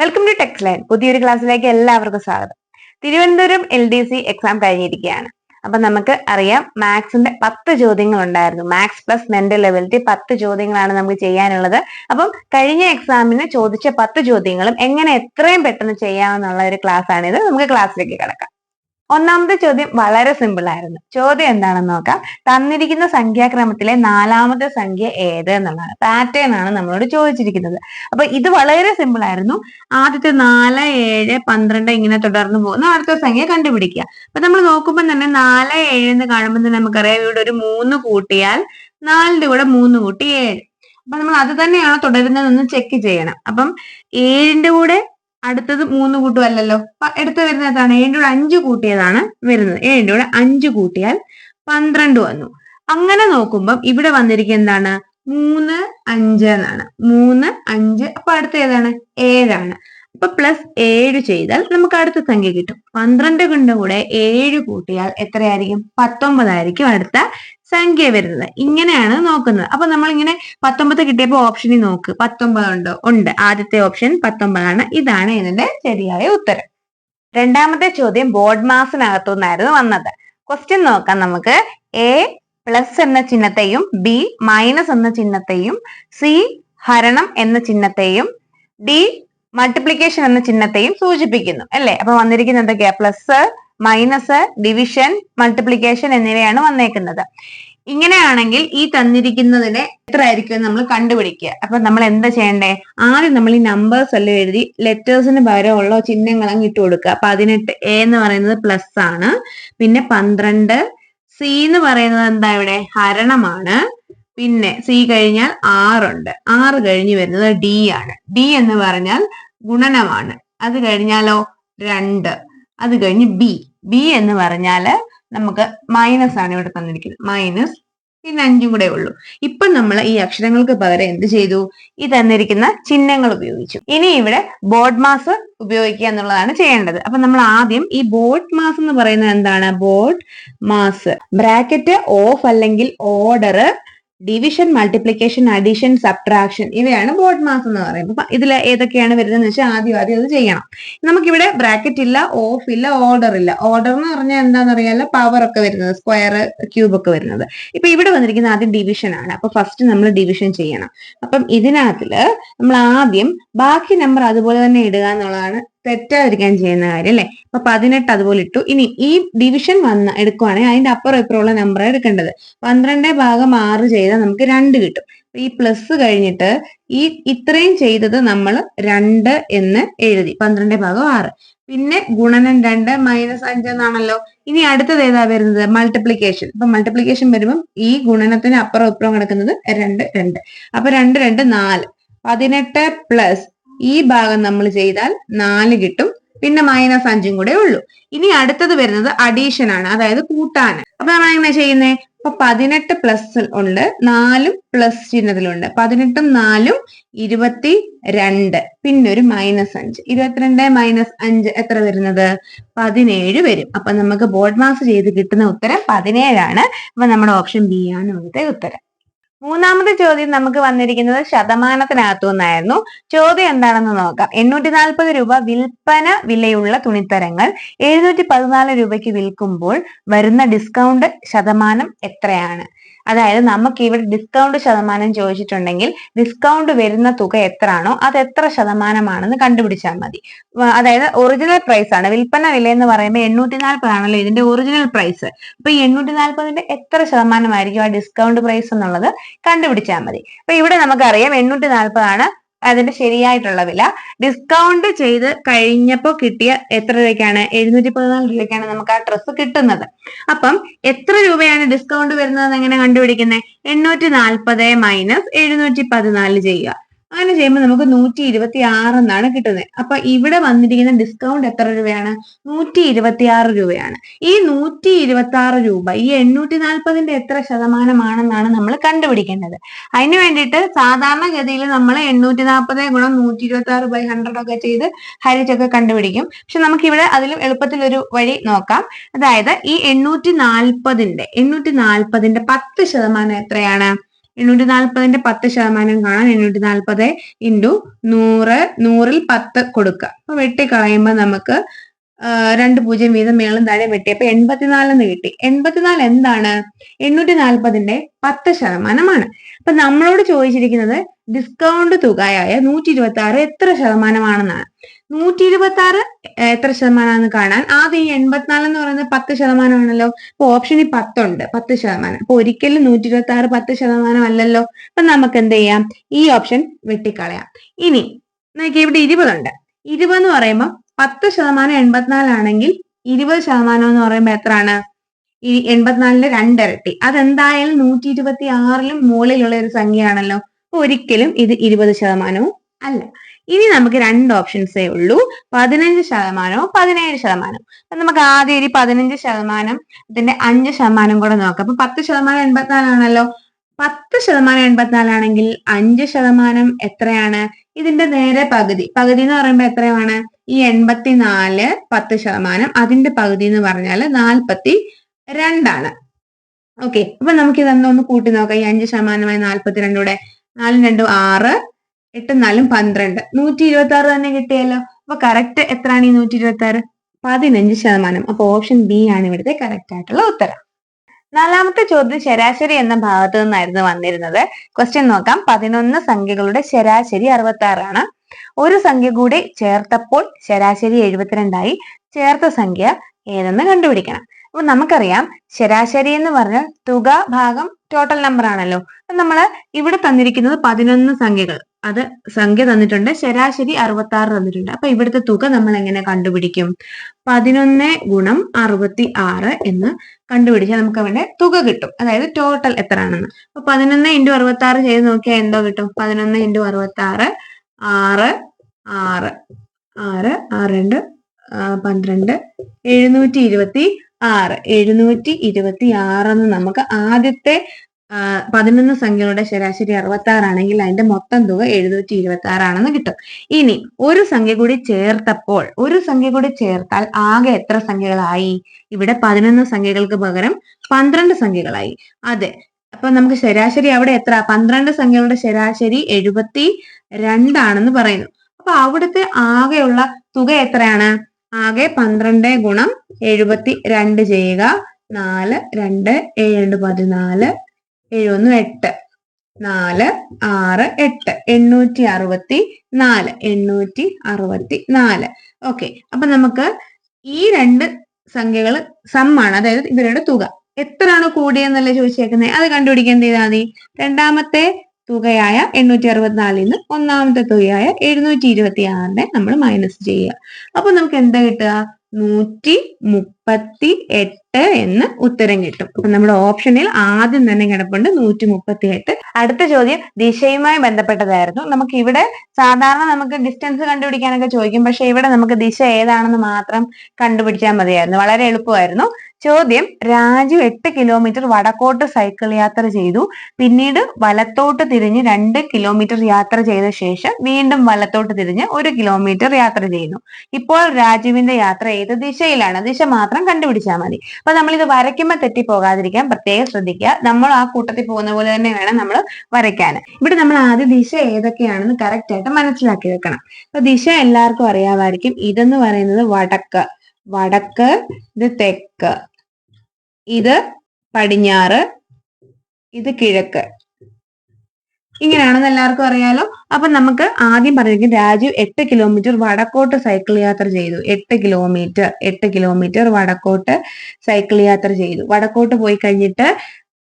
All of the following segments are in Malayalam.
വെൽക്കം ടു ടെക്സ് ലൈൻ പുതിയൊരു ക്ലാസ്സിലേക്ക് എല്ലാവർക്കും സ്വാഗതം. Thiruvananthapuram L D C exam കഴിഞ്ഞിരിക്കുകയാണ്. അപ്പൊ നമുക്ക് അറിയാം മാത്സിന്റെ പത്ത് ചോദ്യങ്ങൾ ഉണ്ടായിരുന്നു മാത്സ് പ്ലസ് മെന്റൽ എബിലിറ്റി പത്ത് ചോദ്യങ്ങളാണ് നമുക്ക് ചെയ്യാനുള്ളത്. അപ്പം കഴിഞ്ഞ എക്സാമിന് ചോദിച്ച പത്ത് ചോദ്യങ്ങളും എങ്ങനെ എത്രയും പെട്ടെന്ന് ചെയ്യാമെന്നുള്ള ഒരു ക്ലാസ് ആണിത് നമുക്ക് ക്ലാസ്സിലേക്ക് കിടക്കാം. ഒന്നാമത്തെ ചോദ്യം വളരെ സിമ്പിൾ ആയിരുന്നു. ചോദ്യം എന്താണെന്ന് നോക്കാം. തന്നിരിക്കുന്ന സംഖ്യാക്രമത്തിലെ നാലാമത്തെ സംഖ്യ ഏത് എന്നുള്ളതാണ്. പാറ്റേൺ ആണ് നമ്മളോട് ചോദിച്ചിരിക്കുന്നത്. അപ്പൊ ഇത് വളരെ സിമ്പിൾ ആയിരുന്നു. ആദ്യത്തെ നാല് ഏഴ് പന്ത്രണ്ട് ഇങ്ങനെ തുടർന്ന് പോകുന്ന. അടുത്ത സംഖ്യ കണ്ടുപിടിക്കുക. അപ്പൊ നമ്മൾ നോക്കുമ്പോൾ തന്നെ നാല് ഏഴ് എന്ന് കാണുമ്പോൾ തന്നെ നമുക്കറിയാം ഇവിടെ ഒരു മൂന്ന് കൂട്ടിയാൽ നാലിന്റെ കൂടെ മൂന്ന് കൂട്ടി ഏഴ്. അപ്പൊ നമ്മൾ അത് തന്നെയാണോ തുടരുന്നതെന്ന് ചെക്ക് ചെയ്യണം. അപ്പം ഏഴിന്റെ കൂടെ അടുത്തത് മൂന്ന് കൂട്ടുമല്ലല്ലോ അപ്പൊ എടുത്ത് വരുന്നതാണ് ഏഴിന്റെ കൂടെ അഞ്ച് കൂട്ടിയതാണ് വരുന്നത്. ഏഴിന്റെ കൂടെ അഞ്ച് കൂട്ടിയാൽ പന്ത്രണ്ട് വന്നു. അങ്ങനെ നോക്കുമ്പം ഇവിടെ വന്നിരിക്കുന്ന എന്താണ്? മൂന്ന് അഞ്ച് എന്നാണ്. മൂന്ന് അഞ്ച്. അപ്പൊ അടുത്ത ഏതാണ്? ഏഴാണ്. അപ്പൊ പ്ലസ് ഏഴ് ചെയ്താൽ നമുക്ക് അടുത്ത സംഖ്യ കിട്ടും. പന്ത്രണ്ട് കൊണ്ട് കൂടെ ഏഴ് കൂട്ടിയാൽ എത്രയായിരിക്കും? പത്തൊമ്പതായിരിക്കും. അടുത്ത സംഖ്യ വരുന്നത്. ഇങ്ങനെയാണ് നോക്കുന്നത്. അപ്പൊ നമ്മൾ ഇങ്ങനെ പത്തൊമ്പത് കിട്ടിയപ്പോൾ ഓപ്ഷനിൽ നോക്ക്. പത്തൊമ്പത് ഉണ്ടോ. ഉണ്ട് ആദ്യത്തെ ഓപ്ഷൻ പത്തൊമ്പതാണ്. ഇതാണ് ഇതിന്റെ ശരിയായ ഉത്തരം. രണ്ടാമത്തെ ചോദ്യം ബോർഡ് മാസിനകത്തു നിന്നായിരുന്നു വന്നത്. ക്വസ്റ്റ്യൻ നോക്കാം നമുക്ക്. എ പ്ലസ് എന്ന ചിഹ്നത്തെയും ബി മൈനസ് എന്ന ചിഹ്നത്തെയും സി ഹരണം എന്ന ചിഹ്നത്തെയും ഡി മൾട്ടിപ്ലിക്കേഷൻ എന്ന ചിഹ്നത്തെയും സൂചിപ്പിക്കുന്നു. അല്ലെ? അപ്പൊ വന്നിരിക്കുന്നത് എന്തൊക്കെയാ പ്ലസ് മൈനസ് ഡിവിഷൻ മൾട്ടിപ്ലിക്കേഷൻ എന്നിവയാണ് വന്നേക്കുന്നത്. ഇങ്ങനെയാണെങ്കിൽ ഈ തന്നിരിക്കുന്നതിനെ എത്ര ആയിരിക്കും നമ്മൾ കണ്ടുപിടിക്കുക. അപ്പൊ നമ്മൾ എന്താ ചെയ്യണ്ടേ? ആദ്യം നമ്മൾ ഈ നമ്പേഴ്സ് എല്ലാം എഴുതി ലെറ്റേഴ്സിന് പകരമുള്ള ചിഹ്നങ്ങൾ അങ്ങ് ഇട്ട് കൊടുക്കുക. പതിനെട്ട് എ എന്ന് പറയുന്നത് പ്ലസ് ആണ്. പിന്നെ പന്ത്രണ്ട് സി എന്ന് പറയുന്നത് എന്താ ഇവിടെ? ഹരണമാണ്. പിന്നെ സി കഴിഞ്ഞാൽ ആറുണ്ട് ആറ് കഴിഞ്ഞ് വരുന്നത് ഡി ആണ്. ഡി എന്ന് പറഞ്ഞാൽ ഗുണനമാണ്. അത് കഴിഞ്ഞാലോ? രണ്ട്. അത് കഴിഞ്ഞ് ബി ബി എന്ന് പറഞ്ഞാൽ നമുക്ക് മൈനസ് ആണ് ഇവിടെ തന്നിരിക്കുന്നത്. മൈനസ് പിന്നെ അഞ്ചും കൂടെ ഉള്ളൂ. ഇപ്പൊ നമ്മൾ ഈ അക്ഷരങ്ങൾക്ക് പകരം എന്ത് ചെയ്തു? ഈ തന്നിരിക്കുന്ന ചിഹ്നങ്ങൾ ഉപയോഗിച്ചു. ഇനി ഇവിടെ ബോർഡ് മാസ് ഉപയോഗിക്കുക എന്നുള്ളതാണ് ചെയ്യേണ്ടത്. അപ്പൊ നമ്മൾ ആദ്യം ഈ ബോർഡ് മാസ് എന്ന് പറയുന്നത് എന്താണ്? ബോർഡ് മാസ് ബ്രാക്കറ്റ് ഓഫ് അല്ലെങ്കിൽ order division multiplication addition subtraction ഇവയാണ് ബോർഡ് മാസ് എന്ന് പറയുന്നത്. അപ്പൊ ഇതിൽ ഏതൊക്കെയാണ് വരുന്നതെന്ന് വെച്ചാൽ ആദ്യം ആദ്യം അത് ചെയ്യണം. നമുക്കിവിടെ ബ്രാക്കറ്റ് ഇല്ല ഓഫ് ഇല്ല ഓർഡർ ഇല്ല. ഓർഡർ എന്ന് പറഞ്ഞാൽ എന്താണെന്ന് അറിയാലോ? പവർ ഒക്കെ വരുന്നത് സ്ക്വയർ ക്യൂബ് ഒക്കെ വരുന്നത്. ഇപ്പൊ ഇവിടെ വന്നിരിക്കുന്ന ആദ്യം ഡിവിഷൻ ആണ്. അപ്പൊ ഫസ്റ്റ് നമ്മൾ ഡിവിഷൻ ചെയ്യണം. അപ്പം ഇതിനകത്തിൽ നമ്മൾ ആദ്യം ബാക്കി നമ്പർ അതുപോലെ തന്നെ ഇടുക എന്നുള്ളതാണ് തെറ്റാതിരിക്കാൻ ചെയ്യുന്ന കാര്യം അല്ലെ? അപ്പൊ പതിനെട്ട് അതുപോലെ ഇട്ടു. ഇനി ഈ ഡിവിഷൻ വന്ന എടുക്കുവാണെങ്കിൽ അതിന്റെ അപ്പുറം ഇപ്പുറമുള്ള നമ്പർ എടുക്കേണ്ടത്. പന്ത്രണ്ട് ഭാഗം ആറ് ചെയ്താൽ നമുക്ക് രണ്ട് കിട്ടും. ഈ പ്ലസ് കഴിഞ്ഞിട്ട് ഈ ഇത്രയും ചെയ്തത് നമ്മൾ രണ്ട് എന്ന് എഴുതി. പന്ത്രണ്ട് ഭാഗം ആറ്. പിന്നെ ഗുണനം രണ്ട് മൈനസ് അഞ്ച് എന്നാണല്ലോ. ഇനി അടുത്തത് ഏതാ വരുന്നത്? മൾട്ടിപ്ലിക്കേഷൻ അപ്പൊ മൾട്ടിപ്ലിക്കേഷൻ വരുമ്പം ഈ ഗുണനത്തിന് അപ്പുറം ഇപ്പുറം കിടക്കുന്നത് രണ്ട് രണ്ട്. അപ്പൊ രണ്ട് രണ്ട് നാല്. പതിനെട്ട് പ്ലസ് ഈ ഭാഗം നമ്മൾ ചെയ്താൽ നാല് കിട്ടും. പിന്നെ മൈനസ് അഞ്ചും കൂടെ ഉള്ളൂ. ഇനി അടുത്തത് വരുന്നത് അഡീഷൻ ആണ്. അതായത് കൂട്ടാണ് അപ്പൊ നമ്മൾ എങ്ങനെ ചെയ്യുന്നത് അപ്പൊ പതിനെട്ട് പ്ലസ് ഉണ്ട് നാലും പ്ലസ് ചിഹ്നത്തിലുണ്ട്. പതിനെട്ടും നാലും ഇരുപത്തി രണ്ട് പിന്നെ ഒരു മൈനസ് അഞ്ച്. ഇരുപത്തിരണ്ട് മൈനസ് അഞ്ച് എത്ര വരുന്നത്? പതിനേഴ് വരും. അപ്പൊ നമുക്ക് ബോർഡ് മാസ് ചെയ്ത് കിട്ടുന്ന ഉത്തരം പതിനേഴാണ്. അപ്പൊ നമ്മുടെ ഓപ്ഷൻ ബി ആണ് ഇവിടുത്തെ ഉത്തരം. മൂന്നാമത്തെ ചോദ്യം നമുക്ക് വന്നിരിക്കുന്നത് ശതമാനത്തിനകത്തു നിന്നായിരുന്നു ചോദ്യം എന്താണെന്ന് നോക്കാം. എണ്ണൂറ്റി നാൽപ്പത് രൂപ വിൽപ്പന വിലയുള്ള തുണിത്തരങ്ങൾ എഴുന്നൂറ്റി പതിനാല് രൂപയ്ക്ക് വിൽക്കുമ്പോൾ വരുന്ന ഡിസ്കൗണ്ട് ശതമാനം എത്രയാണ്? അതായത് നമുക്ക് ഇവിടെ ഡിസ്കൗണ്ട് ശതമാനം ചോദിച്ചിട്ടുണ്ടെങ്കിൽ ഡിസ്കൗണ്ട് വരുന്ന തുക എത്രയാണോ അത് എത്ര ശതമാനമാണെന്ന് കണ്ടുപിടിച്ചാൽ മതി. അതായത് ഒറിജിനൽ പ്രൈസ് ആണ്. വിൽപ്പന വില എന്ന് പറയുമ്പോൾ എണ്ണൂറ്റി നാൽപ്പതാണല്ലോ ഇതിന്റെ ഒറിജിനൽ പ്രൈസ് അപ്പൊ ഈ എണ്ണൂറ്റി നാൽപ്പതിന്റെ എത്ര ശതമാനമായിരിക്കും ആ ഡിസ്കൗണ്ട് പ്രൈസ് എന്നുള്ളത് കണ്ടുപിടിച്ചാൽ മതി. അപ്പൊ ഇവിടെ നമുക്കറിയാം എണ്ണൂറ്റി നാൽപ്പതാണ് അതിന്റെ ശരിയായിട്ടുള്ള വില. ഡിസ്കൗണ്ട് ചെയ്ത് കഴിഞ്ഞപ്പോൾ കിട്ടിയ എത്ര രൂപയ്ക്കാണ്? എഴുന്നൂറ്റി പതിനാല് രൂപയ്ക്കാണ് നമുക്ക് ആ ഡ്രസ്സ് കിട്ടുന്നത്. അപ്പം എത്ര രൂപയാണ് ഡിസ്കൗണ്ട് വരുന്നത് എങ്ങനെ കണ്ടുപിടിക്കുന്നത് എണ്ണൂറ്റി നാൽപ്പത് മൈനസ് എഴുന്നൂറ്റി പതിനാല് ചെയ്യുക. അങ്ങനെ ചെയ്യുമ്പോൾ നമുക്ക് നൂറ്റി ഇരുപത്തി ആറ് എന്നാണ് കിട്ടുന്നത് അപ്പൊ ഇവിടെ വന്നിരിക്കുന്ന ഡിസ്കൗണ്ട് എത്ര രൂപയാണ്? നൂറ്റി ഇരുപത്തി ആറ് രൂപയാണ്. ഈ നൂറ്റി ഇരുപത്തി ആറ് രൂപ ഈ എണ്ണൂറ്റി നാൽപ്പതിന്റെ എത്ര ശതമാനമാണെന്നാണ് നമ്മൾ കണ്ടുപിടിക്കേണ്ടത്. അതിന് വേണ്ടിയിട്ട് സാധാരണഗതിയിൽ നമ്മൾ എണ്ണൂറ്റി നാൽപ്പത് ഗുണം നൂറ്റി ഇരുപത്തി ആറ് ബൈ ഹൺഡ്രഡ് ഒക്കെ ചെയ്ത് ഹരിച്ചൊക്കെ കണ്ടുപിടിക്കും. പക്ഷെ നമുക്ക് ഇവിടെ അതിലും എളുപ്പത്തിൽ ഒരു വഴി നോക്കാം. അതായത് ഈ എണ്ണൂറ്റി നാൽപ്പതിന്റെ എണ്ണൂറ്റി നാൽപ്പതിന്റെ പത്ത് ശതമാനം എത്രയാണ്? എണ്ണൂറ്റി നാൽപ്പതിന്റെ പത്ത് ശതമാനം കാണാൻ എണ്ണൂറ്റി നാൽപ്പത് ഇന്റു നൂറ് നൂറിൽ പത്ത് കൊടുക്കുക. അപ്പൊ വെട്ടിക്കളയുമ്പോൾ നമുക്ക് രണ്ട് പൂജ്യം വീതം മേളും താഴെ വെട്ടി. അപ്പൊ എൺപത്തിനാല് എന്ന് കിട്ടി. എൺപത്തിനാല് എന്താണ്? എണ്ണൂറ്റി നാൽപ്പതിന്റെ പത്ത് ശതമാനമാണ്. അപ്പൊ നമ്മളോട് ചോദിച്ചിരിക്കുന്നത് ഡിസ്കൗണ്ട് തുകയായ നൂറ്റി ഇരുപത്തി ആറ് എത്ര ശതമാനമാണെന്നാണ്. നൂറ്റി ഇരുപത്തി ആറ് എത്ര ശതമാനമാണെന്ന് കാണാൻ ആദ്യം ഈ എൺപത്തിനാല് എന്ന് പറയുന്നത് പത്ത് ശതമാനമാണല്ലോ. അപ്പൊ ഓപ്ഷനിൽ പത്തുണ്ട് പത്ത് ശതമാനം. അപ്പൊ ഒരിക്കലും നൂറ്റി ഇരുപത്തി ആറ് പത്ത് ശതമാനം അല്ലല്ലോ അപ്പൊ നമുക്ക് എന്ത് ചെയ്യാം? ഈ ഓപ്ഷൻ വെട്ടിക്കളയാം. ഇനി നോക്കി ഇവിടെ ഇരുപതുണ്ട്. ഇരുപത് എന്ന് പറയുമ്പോൾ പത്ത് ശതമാനം എൺപത്തിനാലാണെങ്കിൽ ഇരുപത് ശതമാനം എന്ന് പറയുമ്പോൾ എത്രയാണ്? ഈ എൺപത്തിനാലിന്റെ രണ്ടിരട്ടി. അതെന്തായാലും നൂറ്റി ഇരുപത്തി ആറിലും മുകളിലുള്ള ഒരു സംഖ്യയാണല്ലോ. ഒരിക്കലും ഇത് ഇരുപത് ശതമാനവും അല്ല. ഇനി നമുക്ക് രണ്ട് ഓപ്ഷൻസേ ഉള്ളൂ. പതിനഞ്ച് ശതമാനവും പതിനേഴ് ശതമാനം അപ്പൊ നമുക്ക് ആദ്യം ഒരു പതിനഞ്ച് ശതമാനം ഇതിന്റെ അഞ്ച് ശതമാനം കൂടെ നോക്കാം. അപ്പൊ പത്ത് ശതമാനം എൺപത്തിനാലാണല്ലോ. പത്ത് ശതമാനം എൺപത്തിനാലാണെങ്കിൽ അഞ്ച് ശതമാനം എത്രയാണ്? ഇതിന്റെ നേരെ പകുതി. പകുതി എന്ന് പറയുമ്പോൾ എത്രയാണ്? ഈ എൺപത്തിനാല് പത്ത് ശതമാനം അതിന്റെ പകുതി എന്ന് പറഞ്ഞാൽ നാൽപ്പത്തി രണ്ടാണ്. ഓക്കെ. അപ്പൊ നമുക്ക് ഇതൊന്ന് കൂട്ടി നോക്കാം. ഈ അഞ്ച് ശതമാനമായി നാൽപ്പത്തിരണ്ടൂടെ നാലും രണ്ടും ആറ് എട്ടും നാലും പന്ത്രണ്ട്. നൂറ്റി ഇരുപത്തി ആറ് തന്നെ കിട്ടിയല്ലോ. അപ്പൊ കറക്റ്റ് എത്രയാണ് ഈ നൂറ്റി ഇരുപത്തി ആറ് പതിനഞ്ച് ശതമാനം. അപ്പൊ ഓപ്ഷൻ ബി ആണ് ഇവിടുത്തെ കറക്റ്റ് ആയിട്ടുള്ള ഉത്തരം. നാലാമത്തെ ചോദ്യം ശരാശരി എന്ന ഭാഗത്ത് നിന്നായിരുന്നു വന്നിരുന്നത്. ക്വസ്റ്റ്യൻ നോക്കാം. പതിനൊന്ന് സംഖ്യകളുടെ ശരാശരി അറുപത്തി ആറാണ് ഒരു സംഖ്യ കൂടി ചേർത്തപ്പോൾ ശരാശരി എഴുപത്തിരണ്ടായി ചേർത്ത സംഖ്യ ഏതെന്ന് കണ്ടുപിടിക്കണം. അപ്പൊ നമുക്കറിയാം ശരാശരി എന്ന് പറഞ്ഞാൽ തുക ഭാഗം ടോട്ടൽ നമ്പർ ആണല്ലോ. നമ്മൾ ഇവിടെ തന്നിരിക്കുന്നത് പതിനൊന്ന് സംഖ്യകൾ. അത് സംഖ്യ തന്നിട്ടുണ്ട്. ശരാശരി അറുപത്തി ആറ് തന്നിട്ടുണ്ട്. അപ്പൊ ഇവിടുത്തെ തുക നമ്മൾ എങ്ങനെ കണ്ടുപിടിക്കും? പതിനൊന്ന് ഗുണം അറുപത്തി ആറ് എന്ന് കണ്ടുപിടിച്ചാൽ നമുക്ക് അവിടെ തുക കിട്ടും. അതായത് ടോട്ടൽ എത്ര ആണെന്ന് അപ്പൊ പതിനൊന്ന് ഇന്റു അറുപത്തി ആറ് ചെയ്ത് നോക്കിയാൽ എന്തോ കിട്ടും? പതിനൊന്ന് ഇന്റു അറുപത്തി ആറ് ആറ്. ആറ് ആറ് ആറ് രണ്ട് പന്ത്രണ്ട് എഴുന്നൂറ്റി ഇരുപത്തി ആറ്. എഴുന്നൂറ്റി ഇരുപത്തി ആറെന്ന് നമുക്ക് ആദ്യത്തെ പതിനൊന്ന് സംഖ്യകളുടെ ശരാശരി അറുപത്തി ആറാണെങ്കിൽ അതിന്റെ മൊത്തം തുക എഴുന്നൂറ്റി ഇരുപത്തി ആറാണെന്ന് കിട്ടും. ഇനി ഒരു സംഖ്യ കൂടി ചേർത്തപ്പോൾ ഒരു സംഖ്യ കൂടി ചേർത്താൽ ആകെ എത്ര സംഖ്യകളായി? ഇവിടെ പതിനൊന്ന് സംഖ്യകൾക്ക് പകരം പന്ത്രണ്ട് സംഖ്യകളായി. അതെ. അപ്പൊ നമുക്ക് ശരാശരി അവിടെ എത്ര? പന്ത്രണ്ട് സംഖ്യകളുടെ ശരാശരി എഴുപത്തി രണ്ടാണെന്ന് പറയുന്നു. അപ്പൊ അവിടുത്തെ ആകെയുള്ള തുക എത്രയാണ്? ആകെ പന്ത്രണ്ട് ഗുണം എഴുപത്തി രണ്ട് ചെയ്യുക. നാല് രണ്ട് ഏഴ് രണ്ട് പതിനാല് ഏഴൊന്ന് എട്ട്. നാല് ആറ് എട്ട്. എണ്ണൂറ്റി അറുപത്തി നാല് എണ്ണൂറ്റി അറുപത്തി നാല് ഓക്കെ. അപ്പൊ നമുക്ക് ഈ രണ്ട് സംഖ്യകൾ സമ്മാണ് അതായത് ഇവരുടെ തുക. എത്രയാണ് കൂടിയെന്നല്ലേ ചോദിച്ചേക്കുന്നത് അത് കണ്ടുപിടിക്കാൻ എന്ത് ചെയ്താൽ മതി? രണ്ടാമത്തെ തുകയായ എണ്ണൂറ്റി അറുപത്തിനാലിൽ നിന്ന് ഒന്നാമത്തെ തുകയായ എഴുന്നൂറ്റി ഇരുപത്തി ആറിനെ നമ്മൾ മൈനസ് ചെയ്യുക. അപ്പൊ നമുക്ക് എന്താ കിട്ടുക? നൂറ്റി മുപ്പത്തി എട്ട് എന്ന് ഉത്തരം കിട്ടും. അപ്പൊ നമ്മുടെ ഓപ്ഷനിൽ ആദ്യം തന്നെ കിടപ്പുണ്ട് നൂറ്റി മുപ്പത്തി എട്ട് അടുത്ത ചോദ്യം ദിശയുമായി ബന്ധപ്പെട്ടതായിരുന്നു. നമുക്ക് ഇവിടെ സാധാരണ നമുക്ക് ഡിസ്റ്റൻസ് കണ്ടുപിടിക്കാനൊക്കെ ചോദിക്കും. പക്ഷെ ഇവിടെ നമുക്ക് ദിശ ഏതാണെന്ന് മാത്രം കണ്ടുപിടിച്ചാൽ മതിയായിരുന്നു. വളരെ എളുപ്പമായിരുന്നു. ചോദ്യം രാജു എട്ട് കിലോമീറ്റർ വടക്കോട്ട് സൈക്കിൾ യാത്ര ചെയ്തു. പിന്നീട് വലത്തോട്ട് തിരിഞ്ഞ് രണ്ട് കിലോമീറ്റർ യാത്ര ചെയ്ത ശേഷം വീണ്ടും വലത്തോട്ട് തിരിഞ്ഞ് ഒരു കിലോമീറ്റർ യാത്ര ചെയ്യുന്നു. ഇപ്പോൾ രാജുവിന്റെ യാത്ര ഏത് ദിശയിലാണ്? ദിശ മാത്രം കണ്ടുപിടിച്ചാൽ മതി. അപ്പൊ നമ്മൾ ഇത് വരയ്ക്കുമ്പോൾ തെറ്റിപ്പോകാതിരിക്കാൻ പ്രത്യേകം ശ്രദ്ധിക്കുക. നമ്മൾ ആ കൂട്ടത്തിൽ പോകുന്ന പോലെ തന്നെ വേണം നമ്മൾ വരയ്ക്കാൻ. ഇവിടെ നമ്മൾ ആദ്യ ദിശ ഏതൊക്കെയാണെന്ന് കറക്റ്റ് ആയിട്ട് മനസ്സിലാക്കി വെക്കണം. അപ്പൊ ദിശ എല്ലാവർക്കും അറിയാമായിരിക്കും. ഇതെന്ന് പറയുന്നത് വടക്ക്. വടക്ക് ഇത് തെക്ക്. ഇത് പടിഞ്ഞാറ് ഇത് കിഴക്ക്. ഇങ്ങനെയാണെന്ന് എല്ലാവർക്കും അറിയാലോ. അപ്പൊ നമുക്ക് ആദ്യം പറഞ്ഞിരിക്കും രാജീവ് എട്ട് കിലോമീറ്റർ വടക്കോട്ട് സൈക്കിൾ യാത്ര ചെയ്തു. എട്ട് കിലോമീറ്റർ എട്ട് കിലോമീറ്റർ വടക്കോട്ട് സൈക്കിൾ യാത്ര ചെയ്തു. വടക്കോട്ട് പോയി കഴിഞ്ഞിട്ട്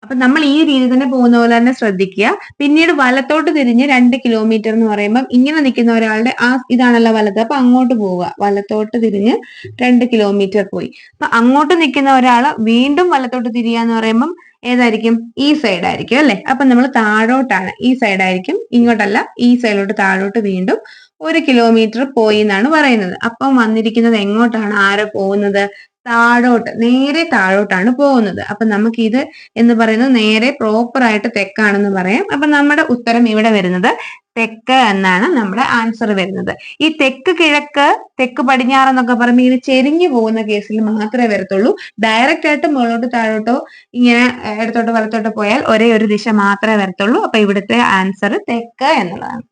അപ്പൊ നമ്മൾ ഈ രീതി തന്നെ പോകുന്ന പോലെ തന്നെ ശ്രദ്ധിക്കുക. പിന്നീട് വലത്തോട്ട് തിരിഞ്ഞ് രണ്ട് കിലോമീറ്റർ എന്ന് പറയുമ്പോൾ ഇങ്ങനെ നിൽക്കുന്ന ഒരാളുടെ ആ ഇതാണല്ലോ വലത്ത്. അപ്പൊ അങ്ങോട്ട് പോവുക. വലത്തോട്ട് തിരിഞ്ഞ് രണ്ട് കിലോമീറ്റർ പോയി. അപ്പൊ അങ്ങോട്ട് നിൽക്കുന്ന ഒരാൾ വീണ്ടും വലത്തോട്ട് തിരിയുക തിരിയാന്ന് പറയുമ്പം ഏതായിരിക്കും? ഈ സൈഡ് ആയിരിക്കും അല്ലെ? അപ്പൊ നമ്മൾ താഴോട്ടാണ്. ഈ സൈഡ് ആയിരിക്കും. ഇങ്ങോട്ടല്ല. ഈ സൈഡിലോട്ട് താഴോട്ട് വീണ്ടും ഒരു കിലോമീറ്റർ പോയി എന്നാണ് പറയുന്നത്. അപ്പം വന്നിരിക്കുന്നത് എങ്ങോട്ടാണ്? ആരോ പോകുന്നത്? താഴോട്ട് നേരെ താഴോട്ടാണ് പോകുന്നത്. അപ്പൊ നമുക്ക് ഇത് എന്ന് പറയുന്നത് നേരെ പ്രോപ്പർ ആയിട്ട് തെക്കാണെന്ന് പറയാം. അപ്പൊ നമ്മുടെ ഉത്തരം ഇവിടെ വരുന്നത് തെക്ക് എന്നാണ് നമ്മുടെ ആൻസർ വരുന്നത്. ഈ തെക്ക് കിഴക്ക് തെക്ക് പടിഞ്ഞാറ് എന്നൊക്കെ പറയുമ്പോൾ ഇങ്ങനെ ചെരിഞ്ഞു പോകുന്ന കേസിൽ മാത്രമേ വരത്തുള്ളൂ. ഡയറക്റ്റ് ആയിട്ട് മുകളിലോട്ട് താഴോട്ടോ ഇങ്ങനെ ഇടത്തോട്ട് വലത്തോട്ടോ പോയാൽ ഒരേ ഒരു ദിശ മാത്രമേ വരത്തുള്ളൂ. അപ്പൊ ഇവിടുത്തെ ആൻസർ തെക്ക് എന്നുള്ളതാണ്.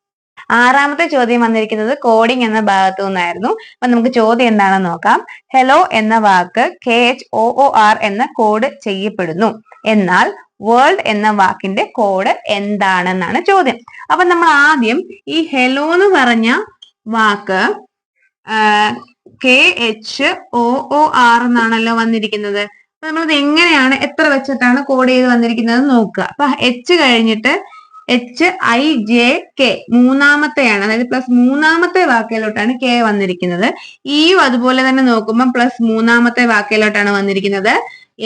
ആറാമത്തെ ചോദ്യം വന്നിരിക്കുന്നത് കോഡിംഗ് എന്ന ഭാഗത്തു നിന്നായിരുന്നു അപ്പൊ നമുക്ക് ചോദ്യം എന്താണെന്ന് നോക്കാം. ഹെലോ എന്ന വാക്ക് K H O O R എന്ന കോഡ് ചെയ്യപ്പെടുന്നു. എന്നാൽ വേൾഡ് എന്ന വാക്കിന്റെ കോഡ് എന്താണെന്നാണ് ചോദ്യം. അപ്പൊ നമ്മൾ ആദ്യം ഈ ഹെലോ എന്ന് പറഞ്ഞ വാക്ക് K H O O R എന്നാണല്ലോ വന്നിരിക്കുന്നത്. അപ്പൊ നമ്മളത് എങ്ങനെയാണ് എത്ര വെച്ചിട്ടാണ് കോഡ് ചെയ്ത് വന്നിരിക്കുന്നത് നോക്കുക. അപ്പൊ എച്ച് കഴിഞ്ഞിട്ട് എച്ച് ഐ ജെ കെ മൂന്നാമത്തെയാണ്. അതായത് പ്ലസ് മൂന്നാമത്തെ വാക്കിലോട്ടാണ് കെ വന്നിരിക്കുന്നത്. ഇയും അതുപോലെ തന്നെ നോക്കുമ്പോൾ പ്ലസ് മൂന്നാമത്തെ വാക്കിലോട്ടാണ് വന്നിരിക്കുന്നത്.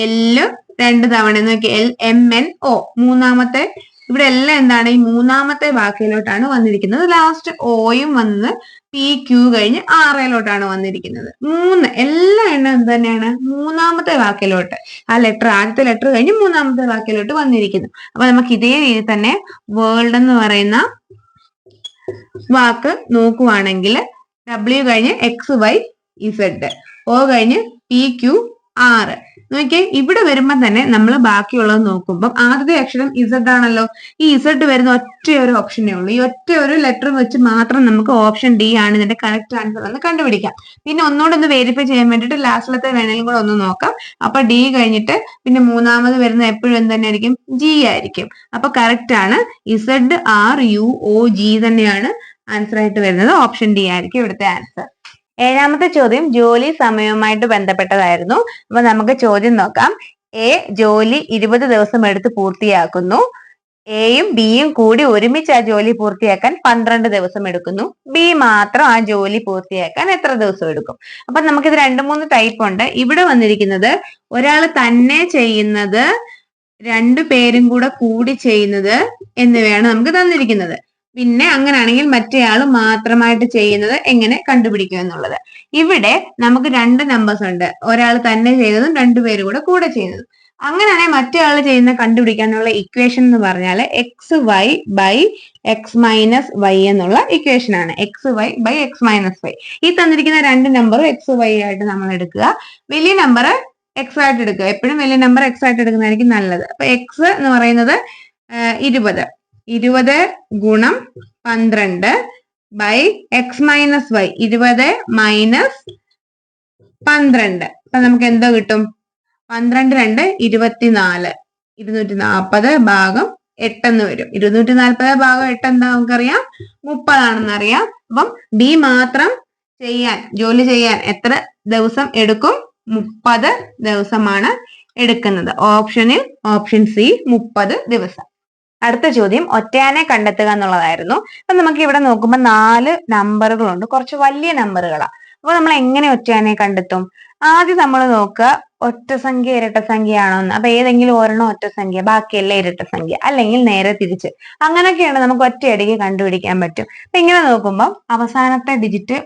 എല്ലും രണ്ട് തവണ നോക്കി എൽ എം എൻ ഒ മൂന്നാമത്തെ ഇവിടെ എല്ലാം എന്താണ്? ഈ മൂന്നാമത്തെ വാക്കിലോട്ടാണ് വന്നിരിക്കുന്നത്. ലാസ്റ്റ് ഓയും വന്ന് പി ക്യൂ കഴിഞ്ഞ് ആറയിലോട്ടാണ് വന്നിരിക്കുന്നത്. മൂന്ന് എല്ലാ എണ്ണം എന്ത് തന്നെയാണ്? മൂന്നാമത്തെ വാക്കിലോട്ട്. ആ ലെറ്റർ ആദ്യത്തെ ലെറ്റർ കഴിഞ്ഞ് മൂന്നാമത്തെ വാക്കിലോട്ട് വന്നിരിക്കുന്നു. അപ്പൊ നമുക്ക് ഇതേ രീതിയിൽ തന്നെ വേൾഡ് എന്ന് പറയുന്ന വാക്ക് നോക്കുവാണെങ്കിൽ ഡബ്ല്യു കഴിഞ്ഞ് എക്സ് വൈ ഇസഡ് ഒ കഴിഞ്ഞ് പി ക്യു ആറ് നോക്കിയേ ഇവിടെ വരുമ്പോൾ തന്നെ നമ്മൾ ബാക്കിയുള്ളത് നോക്കുമ്പോൾ ആദ്യത്തെ അക്ഷരം ഇസഡ് ആണല്ലോ. ഈ ഇസഡ് വരുന്ന ഒറ്റ ഒരു ഓപ്ഷനേ ഉള്ളൂ. ഈ ഒറ്റ ഒരു ലെറ്റർ വെച്ച് മാത്രം നമുക്ക് ഓപ്ഷൻ ഡി ആണ് ഇതിന്റെ കറക്റ്റ് ആൻസർ എന്ന് കണ്ടുപിടിക്കാം. പിന്നെ ഒന്നുകൂടെ ഒന്ന് വെരിഫൈ ചെയ്യാൻ വേണ്ടിയിട്ട് ലാസ്റ്റിലത്തെ വേണേലും കൂടെ ഒന്ന് നോക്കാം. അപ്പൊ ഡി കഴിഞ്ഞിട്ട് പിന്നെ മൂന്നാമത് വരുന്ന എപ്പോഴും എന്ത് തന്നെ ആയിരിക്കും ജി ആയിരിക്കും. അപ്പൊ കറക്റ്റ് ആണ്. Z R U O G തന്നെയാണ് ആൻസർ ആയിട്ട് വരുന്നത്. ഓപ്ഷൻ ഡി ആയിരിക്കും ഇവിടുത്തെ ആൻസർ ഏഴാമത്തെ ചോദ്യം ജോലി സമയവുമായിട്ട് ബന്ധപ്പെട്ടതായിരുന്നു. അപ്പൊ നമുക്ക് ചോദ്യം നോക്കാം. എ ജോലി ഇരുപത് ദിവസം എടുത്ത് പൂർത്തിയാക്കുന്നു. എയും ബിയും കൂടി ഒരുമിച്ച് ആ ജോലി പൂർത്തിയാക്കാൻ പന്ത്രണ്ട് ദിവസം എടുക്കുന്നു. ബി മാത്രം ആ ജോലി പൂർത്തിയാക്കാൻ എത്ര ദിവസം എടുക്കും? അപ്പൊ നമുക്കിത് രണ്ട് മൂന്ന് ടൈപ്പ് ഉണ്ട്. ഇവിടെ വന്നിരിക്കുന്നത് ഒരാൾ തന്നെ ചെയ്യുന്നത് രണ്ടു പേരും കൂടെ കൂടി ചെയ്യുന്നത് എന്നിവയാണ് നമുക്ക് തന്നിരിക്കുന്നത്. പിന്നെ അങ്ങനെയാണെങ്കിൽ മറ്റേയാൾ മാത്രമായിട്ട് ചെയ്യുന്നത് എങ്ങനെ കണ്ടുപിടിക്കും എന്നുള്ളത്. ഇവിടെ നമുക്ക് രണ്ട് നമ്പേഴ്സ് ഉണ്ട്. ഒരാൾ തന്നെ ചെയ്തതും രണ്ടുപേരും കൂടെ കൂടെ ചെയ്യുന്നതും. അങ്ങനെയാണെങ്കിൽ മറ്റേ ആൾ ചെയ്യുന്ന കണ്ടുപിടിക്കാനുള്ള ഇക്വേഷൻ എന്ന് പറഞ്ഞാൽ X Y by X minus Y എന്നുള്ള ഇക്വേഷൻ ആണ്. X Y by X minus Y ഈ തന്നിരിക്കുന്ന രണ്ട് നമ്പറും എക്സ് വൈ ആയിട്ട് നമ്മൾ എടുക്കുക. വലിയ നമ്പർ എക്സ് ആയിട്ട് എടുക്കുക. എപ്പോഴും വലിയ നമ്പർ എക്സ് ആയിട്ട് എടുക്കുന്നതായിരിക്കും നല്ലത്. അപ്പൊ എക്സ് എന്ന് പറയുന്നത് ഇരുപത്. ഇരുപത് ഗുണം പന്ത്രണ്ട് ബൈ എക്സ് മൈനസ് വൈ ഇരുപത് മൈനസ് പന്ത്രണ്ട്. അപ്പൊ നമുക്ക് എന്തോ കിട്ടും? പന്ത്രണ്ട് രണ്ട് ഇരുപത്തിനാല്. ഇരുന്നൂറ്റി നാൽപ്പത് ഭാഗം എട്ടെന്ന് വരും. ഇരുന്നൂറ്റി നാൽപ്പത് ഭാഗം എട്ട് എന്താ നമുക്കറിയാം? മുപ്പതാണെന്ന് അറിയാം അപ്പം ബി മാത്രം ചെയ്യാൻ ജോലി ചെയ്യാൻ എത്ര ദിവസം എടുക്കും? മുപ്പത് ദിവസമാണ് എടുക്കുന്നത്. ഓപ്ഷനിൽ ഓപ്ഷൻ സി മുപ്പത് ദിവസം. അടുത്ത ചോദ്യം ഒറ്റയാനെ കണ്ടെത്തുക എന്നുള്ളതായിരുന്നു. അപ്പൊ നമുക്ക് ഇവിടെ നോക്കുമ്പോൾ നാല് നമ്പറുകളുണ്ട് കുറച്ച് വലിയ നമ്പറുകളാണ് അപ്പൊ നമ്മൾ എങ്ങനെ ഒറ്റയാനെ കണ്ടെത്തും? ആദ്യം നമ്മൾ നോക്കുക ഒറ്റ സംഖ്യ ഇരട്ട സംഖ്യ ആണോ എന്ന് അപ്പൊ ഏതെങ്കിലും ഒരെണ്ണം ഒറ്റ സംഖ്യ ബാക്കിയെല്ലാം ഇരട്ട സംഖ്യ അല്ലെങ്കിൽ നേരെ തിരിച്ച്. അങ്ങനെയൊക്കെയാണ് നമുക്ക് ഒറ്റയടിക്ക് കണ്ടുപിടിക്കാൻ പറ്റും. അപ്പൊ ഇങ്ങനെ നോക്കുമ്പോൾ അവസാനത്തെ ഡിജിറ്റ്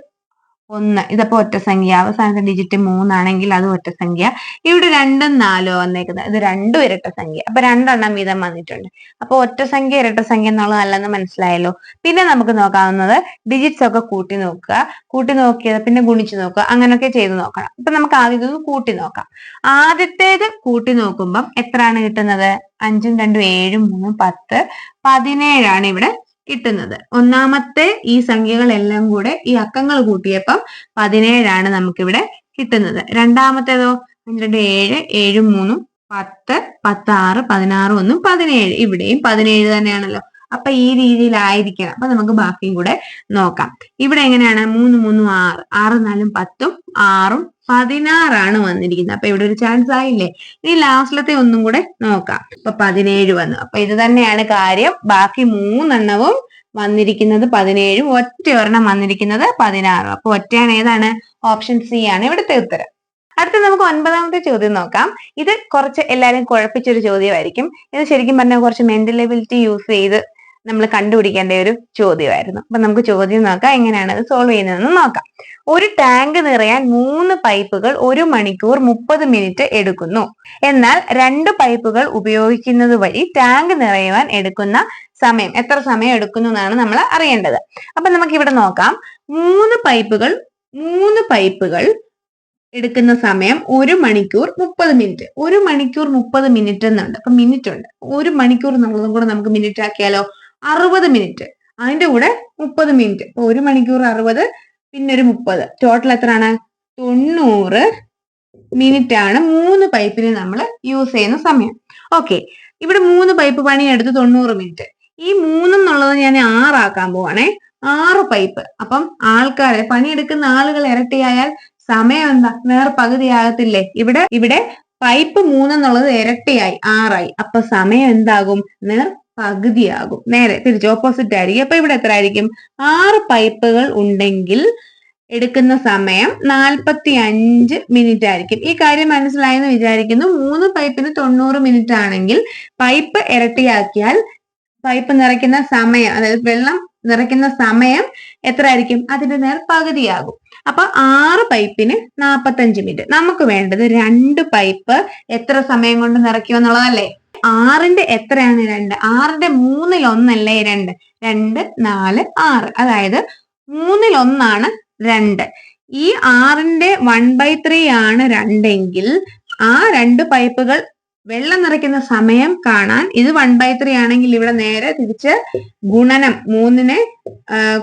ഒന്ന്. ഇതപ്പോ ഒറ്റ സംഖ്യ. അവസാനത്തെ ഡിജിറ്റ് മൂന്നാണെങ്കിൽ അത് ഒറ്റ സംഖ്യ. ഇവിടെ രണ്ടും നാലോ വന്നേക്കുന്നത്. ഇത് രണ്ടും ഇരട്ട സംഖ്യ. അപ്പൊ രണ്ടെണ്ണം വീതം വന്നിട്ടുണ്ട്. അപ്പൊ ഒറ്റ സംഖ്യ ഇരട്ട സംഖ്യ എന്നുള്ളതല്ലെന്ന് മനസ്സിലായല്ലോ. പിന്നെ നമുക്ക് നോക്കാവുന്നത് ഡിജിറ്റ്സ് ഒക്കെ കൂട്ടി നോക്കുക. കൂട്ടി നോക്കിയത് പിന്നെ ഗുണിച്ചു നോക്കുക. അങ്ങനെയൊക്കെ ചെയ്ത് നോക്കണം. ഇപ്പൊ നമുക്ക് ആദ്യം ഇതൊന്ന് കൂട്ടി നോക്കാം. ആദ്യത്തേത് കൂട്ടി നോക്കുമ്പം എത്രയാണ് കിട്ടുന്നത്? അഞ്ചും രണ്ടും ഏഴും മൂന്നും പത്ത്. പതിനേഴാണ് ഇവിടെ കിട്ടുന്നത്. ഒന്നാമത്തെ ഈ സംഖ്യകളെല്ലാം കൂടെ ഈ അക്കങ്ങൾ കൂട്ടിയപ്പം പതിനേഴാണ് നമുക്കിവിടെ കിട്ടുന്നത്. രണ്ടാമത്തേതോ? പന്ത്രണ്ട് രണ്ട് ഏഴ് ഏഴും മൂന്നും പത്ത് പത്ത് ആറ് പതിനാറ് ഒന്നും പതിനേഴ്. ഇവിടെയും പതിനേഴ് തന്നെയാണല്ലോ. അപ്പൊ ഈ രീതിയിലായിരിക്കണം. അപ്പൊ നമുക്ക് ബാക്കിയും കൂടെ നോക്കാം. ഇവിടെ എങ്ങനെയാണ്? മൂന്ന് മൂന്നും ആറ്. ആറ് നാലും പത്തും ആറും പതിനാറാണ് വന്നിരിക്കുന്നത്. അപ്പൊ ഇവിടെ ഒരു ചാൻസ് ആയില്ലേ? ഇനി ലാസ്റ്റിലത്തെ ഒന്നും കൂടെ നോക്കാം. അപ്പൊ പതിനേഴ് വന്നു. അപ്പൊ ഇത് തന്നെയാണ് കാര്യം. ബാക്കി മൂന്നെണ്ണവും വന്നിരിക്കുന്നത് പതിനേഴും ഒറ്റ ഒരെണ്ണം വന്നിരിക്കുന്നത് പതിനാറും. അപ്പൊ ഒറ്റയാണ് ഏതാണ്? ഓപ്ഷൻ സി ആണ് ഇവിടുത്തെ ഉത്തരം. അടുത്ത നമുക്ക് ഒൻപതാമത്തെ ചോദ്യം നോക്കാം. ഇത് കുറച്ച് എല്ലാവരും കുഴപ്പിച്ചൊരു ചോദ്യമായിരിക്കും. ഇത് ശരിക്കും പറഞ്ഞാൽ കുറച്ച് മെന്റൽ എബിലിറ്റി യൂസ് ചെയ്ത് നമ്മൾ കണ്ടുപിടിക്കേണ്ട ഒരു ചോദ്യമായിരുന്നു. അപ്പൊ നമുക്ക് ചോദ്യം നോക്കാം എങ്ങനെയാണ് അത് സോൾവ് ചെയ്യുന്നതെന്ന് നോക്കാം. ഒരു ടാങ്ക് നിറയാൻ മൂന്ന് പൈപ്പുകൾ ഒരു മണിക്കൂർ മുപ്പത് മിനിറ്റ് എടുക്കുന്നു. എന്നാൽ രണ്ട് പൈപ്പുകൾ ഉപയോഗിക്കുന്നത് വഴി ടാങ്ക് നിറയുവാൻ എടുക്കുന്ന സമയം എത്ര സമയം എടുക്കുന്നു എന്നാണ് നമ്മൾ അറിയേണ്ടത്. അപ്പൊ നമുക്ക് ഇവിടെ നോക്കാം. മൂന്ന് പൈപ്പുകൾ മൂന്ന് പൈപ്പുകൾ എടുക്കുന്ന സമയം ഒരു മണിക്കൂർ മുപ്പത് മിനിറ്റ് ഒരു മണിക്കൂർ മുപ്പത് മിനിറ്റ് എന്നുണ്ട്. അപ്പൊ മിനിറ്റ് ഉണ്ട്. ഒരു മണിക്കൂർ എന്നുള്ളതും കൂടെ നമുക്ക് മിനിറ്റ് ആക്കിയാലോ? അറുപത് മിനിറ്റ്. അതിന്റെ കൂടെ മുപ്പത് മിനിറ്റ്. ഒരു മണിക്കൂർ അറുപത് പിന്നെ ഒരു മുപ്പത്. ടോട്ടൽ എത്രയാണ്? തൊണ്ണൂറ് മിനിറ്റ് ആണ് മൂന്ന് പൈപ്പിന് നമ്മൾ യൂസ് ചെയ്യുന്ന സമയം. ഓക്കെ ഇവിടെ മൂന്ന് പൈപ്പ് പണിയെടുത്ത് തൊണ്ണൂറ് മിനിറ്റ്. ഈ മൂന്നെന്നുള്ളത് ഞാൻ ആറാക്കാൻ പോവാണേ. ആറ് പൈപ്പ്. അപ്പം ആൾക്കാരെ പണിയെടുക്കുന്ന ആളുകൾ ഇരട്ടിയായാൽ സമയം എന്താ നേർ പകുതിയാകത്തില്ലേ ഇവിടെ ഇവിടെ പൈപ്പ് മൂന്നെന്നുള്ളത് ഇരട്ടിയായി ആറായി. അപ്പൊ സമയം എന്താകും? നേർ പകുതിയാകും. നേരെ തിരിച്ച് ഓപ്പോസിറ്റ് ആയിരിക്കും. അപ്പൊ ഇവിടെ എത്ര ആയിരിക്കും ആറ് പൈപ്പുകൾ ഉണ്ടെങ്കിൽ എടുക്കുന്ന സമയം നാൽപ്പത്തി അഞ്ച് മിനിറ്റ് ആയിരിക്കും. ഈ കാര്യം മനസ്സിലായെന്ന് വിചാരിക്കുന്നു. മൂന്ന് പൈപ്പിന് തൊണ്ണൂറ് മിനിറ്റ് ആണെങ്കിൽ പൈപ്പ് ഇരട്ടിയാക്കിയാൽ പൈപ്പ് നിറയ്ക്കുന്ന സമയം അതായത് വെള്ളം നിറയ്ക്കുന്ന സമയം എത്ര ആയിരിക്കും അതിന്റെ നേർ പകുതിയാകും. അപ്പൊ ആറ് പൈപ്പിന് നാൽപ്പത്തഞ്ച് മിനിറ്റ് നമുക്ക് വേണ്ടത് രണ്ട് പൈപ്പ് എത്ര സമയം കൊണ്ട് നിറയ്ക്കും എന്നുള്ളതല്ലേ? ആറിന്റെ എത്രയാണ് രണ്ട്? ആറിന്റെ മൂന്നിൽ ഒന്നല്ലേ രണ്ട്? രണ്ട് നാല് ആറ്. അതായത് മൂന്നിൽ ഒന്നാണ് രണ്ട്. ഈ ആറിന്റെ വൺ ബൈ ത്രീ ആണ് രണ്ടെങ്കിൽ ആ രണ്ട് പൈപ്പുകൾ വെള്ളം നിറയ്ക്കുന്ന സമയം കാണാൻ ഇത് വൺ ബൈ ത്രീ ആണെങ്കിൽ ഇവിടെ നേരെ തിരിച്ച് ഗുണനം മൂന്നിനെ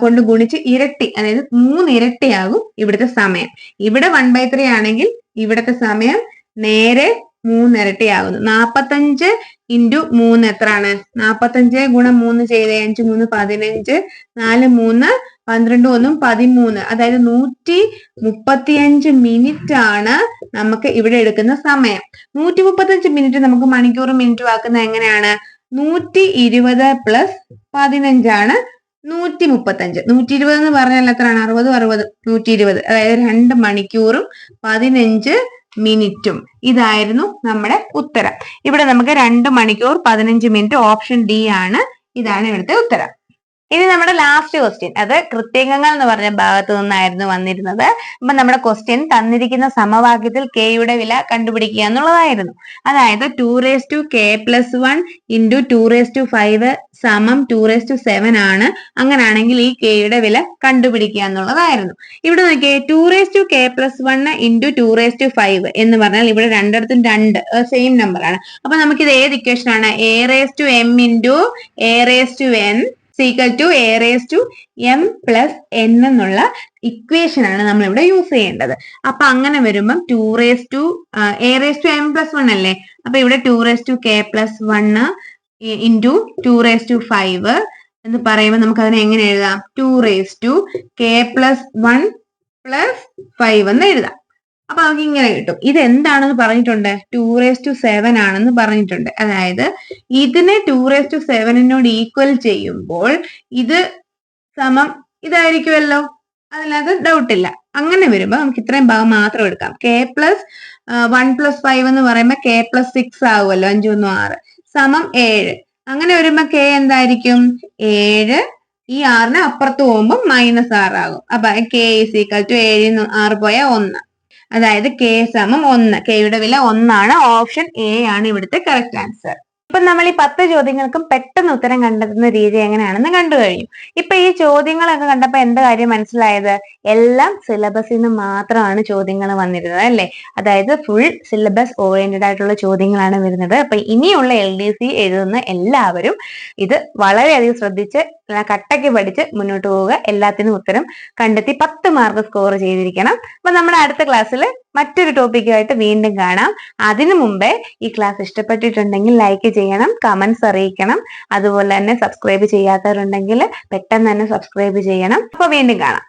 കൊണ്ട് ഗുണിച്ച് ഇരട്ടി അതായത് മൂന്ന് ഇരട്ടിയാകും ഇവിടുത്തെ സമയം. ഇവിടെ വൺ ബൈ ത്രീ ആണെങ്കിൽ ഇവിടുത്തെ സമയം നേരെ മൂന്ന് ഇരട്ടിയാകുന്നു നാപ്പത്തഞ്ച് ഇന്റു മൂന്ന് എത്രയാണ്? നാപ്പത്തഞ്ച് ഗുണം മൂന്ന് ചെയ്ത് അഞ്ച് മൂന്ന് പതിനഞ്ച് നാല് മൂന്ന് പന്ത്രണ്ട് ഒന്നും പതിമൂന്ന്. അതായത് നൂറ്റി മുപ്പത്തിയഞ്ച് മിനിറ്റ് ആണ് നമുക്ക് ഇവിടെ എടുക്കുന്ന സമയം. നൂറ്റി മുപ്പത്തഞ്ച് മിനിറ്റ് നമുക്ക് മണിക്കൂർ മിനിറ്റ് ആക്കുന്നത് എങ്ങനെയാണ്? നൂറ്റി ഇരുപത് പ്ലസ് പതിനഞ്ചാണ് നൂറ്റി മുപ്പത്തഞ്ച് നൂറ്റി ഇരുപത് എന്ന് പറഞ്ഞാൽ എത്രയാണ്? അറുപത് അറുപത്. നൂറ്റി ഇരുപത്. അതായത് രണ്ട് മണിക്കൂറും പതിനഞ്ച് മിനിറ്റും. ഇതായിരുന്നു നമ്മുടെ ഉത്തരം. ഇവിടെ നമുക്ക് രണ്ട് മണിക്കൂർ പതിനഞ്ച് മിനിറ്റ് ഓപ്ഷൻ ഡി ആണ്. ഇതാണ് ഇവിടുത്തെ ഉത്തരം. ഇനി നമ്മുടെ ലാസ്റ്റ് ക്വസ്റ്റ്യൻ അത് കൃത്യങ്ങൾ എന്ന് പറഞ്ഞ ഭാഗത്തു നിന്നായിരുന്നു വന്നിരുന്നത്. അപ്പൊ നമ്മുടെ ക്വസ്റ്റ്യൻ തന്നിരിക്കുന്ന സമവാക്യത്തിൽ കെയുടെ വില കണ്ടുപിടിക്കുക എന്നുള്ളതായിരുന്നു. അതായത് two raise to K plus one into two raise to five സമം ടു റേസ് ടു സെവൻ ആണ്. അങ്ങനാണെങ്കിൽ ഈ കെയുടെ വില കണ്ടുപിടിക്കുക എന്നുള്ളതായിരുന്നു. ഇവിടെ നോക്കിയേ two raise to K plus one into two raise to five എന്ന് പറഞ്ഞാൽ ഇവിടെ രണ്ടിടത്തും രണ്ട് സെയിം നമ്പർ ആണ്. അപ്പൊ നമുക്കിത് ഏത് ഇക്വേഷൻ ആണ്? A raise to M into A raise to N is equal to A raise to M plus N എന്നുള്ള ഇക്വേഷൻ ആണ് നമ്മൾ ഇവിടെ യൂസ് ചെയ്യേണ്ടത്. അപ്പൊ അങ്ങനെ വരുമ്പം two raise to A raise to M plus one അല്ലേ? അപ്പൊ ഇവിടെ two raise to K plus one into two raise to five എന്ന് പറയുമ്പോൾ നമുക്ക് അതിനെ എങ്ങനെ എഴുതാം? Two raise to K plus one plus five എന്ന് എഴുതാം. അപ്പൊ നമുക്ക് ഇങ്ങനെ കിട്ടും. ഇത് എന്താണെന്ന് പറഞ്ഞിട്ടുണ്ട്? ടു റേസ് ടു സെവൻ ആണെന്ന് പറഞ്ഞിട്ടുണ്ട്. അതായത് ഇതിനെ ടു റേസ് ടു സെവനിനോട് ഈക്വൽ ചെയ്യുമ്പോൾ ഇത് സമം ഇതായിരിക്കുമല്ലോ. അതിനകത്ത് ഡൗട്ട് ഇല്ല. അങ്ങനെ വരുമ്പോൾ നമുക്ക് ഇത്രയും ഭാഗം മാത്രം എടുക്കാം. K plus one plus five എന്ന് പറയുമ്പോൾ കെ പ്ലസ് സിക്സ് ആകുമല്ലോ അഞ്ചു ഒന്നും ആറ്. സമം ഏഴ്. അങ്ങനെ വരുമ്പോ കെ എന്തായിരിക്കും? ഏഴ് ഈ ആറിന് അപ്പുറത്ത് പോകുമ്പോൾ മൈനസ് ആറാകും. അപ്പൊ കെ ഈസ് ഈക്വൽ ടു ഏഴിൽ ആറ് പോയാൽ ഒന്ന്. അതായത് കെ സമം ഒന്ന് കെയുടെ വില ഒന്നാണ്. ഓപ്ഷൻ എ ആണ് ഇവിടുത്തെ കറക്റ്റ് ആൻസർ ഇപ്പൊ നമ്മൾ ഈ പത്ത് ചോദ്യങ്ങൾക്കും പെട്ടെന്ന് ഉത്തരം കണ്ടെത്തുന്ന രീതി എങ്ങനെയാണെന്ന് കണ്ടു കഴിഞ്ഞു. ഇപ്പൊ ഈ ചോദ്യങ്ങളൊക്കെ കണ്ടപ്പോ എന്ത് കാര്യം മനസ്സിലായത്? എല്ലാം സിലബസിൽ നിന്ന് മാത്രമാണ് ചോദ്യങ്ങൾ വന്നിരുന്നത് അല്ലെ? അതായത് ഫുൾ സിലബസ് ഓറിയന്റഡ് ആയിട്ടുള്ള ചോദ്യങ്ങളാണ് വരുന്നത്. അപ്പൊ ഇനിയുള്ള എൽ ഡി സി എഴുതുന്ന എല്ലാവരും ഇത് വളരെയധികം ശ്രദ്ധിച്ച് കട്ടയ്ക്ക് പഠിച്ച് മുന്നോട്ട് പോവുക. എല്ലാത്തിനും ഉത്തരം കണ്ടെത്തി പത്ത് മാർക്ക് സ്കോർ ചെയ്തിരിക്കണം. അപ്പൊ നമ്മുടെ അടുത്ത ക്ലാസ്സിൽ മറ്റൊരു ടോപ്പിക്കുമായിട്ട് വീണ്ടും കാണാം. അതിനു മുമ്പേ ഈ ക്ലാസ് ഇഷ്ടപ്പെട്ടിട്ടുണ്ടെങ്കിൽ ലൈക്ക് ചെയ്യണം കമന്റ്സ് അറിയിക്കണം. അതുപോലെ തന്നെ സബ്സ്ക്രൈബ് ചെയ്യാത്തവരുണ്ടെങ്കിൽ പെട്ടെന്ന് തന്നെ സബ്സ്ക്രൈബ് ചെയ്യണം. അപ്പോൾ വീണ്ടും കാണാം.